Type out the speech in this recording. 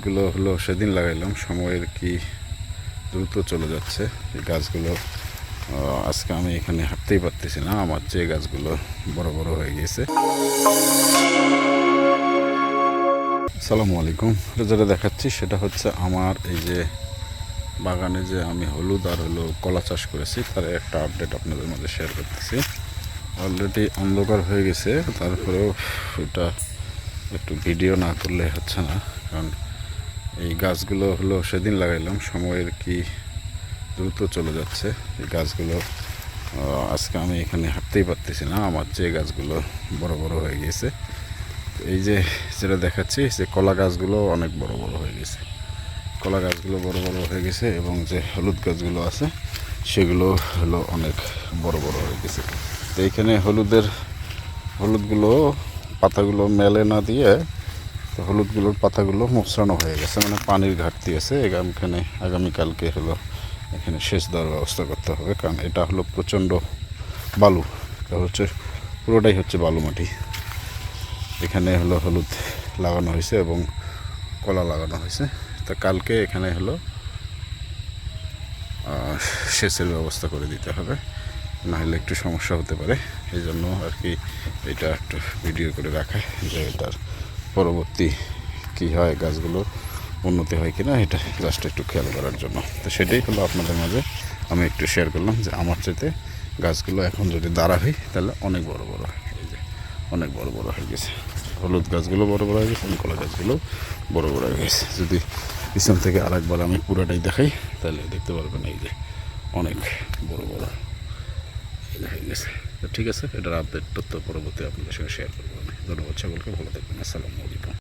গাছগুলো হলো সেদিন লাগাইলাম সময়ের কি দ্রুত চলে যাচ্ছে। এই গাছগুলো আজকে আমি এখানে হাঁটতেই পারতেছি না, আমার যে গাছগুলো বড় বড় হয়ে গেছে আসসালামু আলাইকুম। যেটা দেখাচ্ছি সেটা হচ্ছে আমার এই যে বাগানে যে আমি হলুদ আর হলো কলা চাষ করেছি, তার একটা আপডেট আপনাদের মাঝে শেয়ার করতেছি। অলরেডি অন্ধকার হয়ে গেছে, তারপরেও এটা একটু ভিডিও না করলে হচ্ছে না, কারণ এই গাছগুলো হলো সেদিন লাগাইলাম, সময়ের কি দ্রুত চলে যাচ্ছে। এই গাছগুলো আজকে আমি এখানে হাঁটতেই পারতেছি না, আমার যে গাছগুলো বড় বড় হয়ে গেছে। এই যে যেটা দেখাচ্ছি, যে কলা গাছগুলো অনেক বড় বড় হয়ে গেছে। কলা গাছগুলো বড় বড় হয়ে গেছে এবং যে হলুদ গাছগুলো আছে, সেগুলো হলো অনেক বড় বড় হয়ে গেছে। তো এইখানে হলুদের, হলুদগুলো পাতাগুলো মেলে না দিয়ে তো হলুদগুলোর পাতাগুলো মোচড়ানো হয়ে গেছে মানে পানির ঘাটতি আছে এখানে আগামীকালকে হলো এখানে সেচ দেওয়ার ব্যবস্থা করতে হবে, কারণ এটা হলো প্রচণ্ড বালু হচ্ছে, পুরোটাই হচ্ছে বালু মাটি। এখানে হলো হলুদ লাগানো হয়েছে এবং কলা লাগানো হয়েছে। তা কালকে এখানে হলো সেচের ব্যবস্থা করে দিতে হবে, নাহলে একটু সমস্যা হতে পারে, এই জন্য আর কি এটা একটু ভিডিও করে রাখা, যে এটার পরবর্তী কি হয় গাছগুলো উন্নতি হয় কিনা, এটা জাস্ট একটু খেয়াল করার জন্য। তো সেটাই হলো আপনাদের মাঝে আমি একটু শেয়ার করলাম যে আমার চাইতে গাছগুলো এখন যদি দাঁড়া হয় তাহলে অনেক বড় বড় হয়। এই যে, অনেক বড় বড় হয়ে গেছে। হলুদ গাছগুলো বড় বড় হয়ে গেছে, কলা গাছগুলো বড় বড় হয়ে গেছে। যদি পিছন থেকে আরেকবার আমি পুরাটাই দেখাই, তাহলে দেখতে পারবেন এই যে অনেক বড় বড় তো ঠিক আছে, এটার আপডেট তথ্য পরবর্তী আপনাদের সঙ্গে শেয়ার করব আমি। ধন্যবাদ সকলকে, ভালো থাকবেন। আসসালামু আলাইকুম।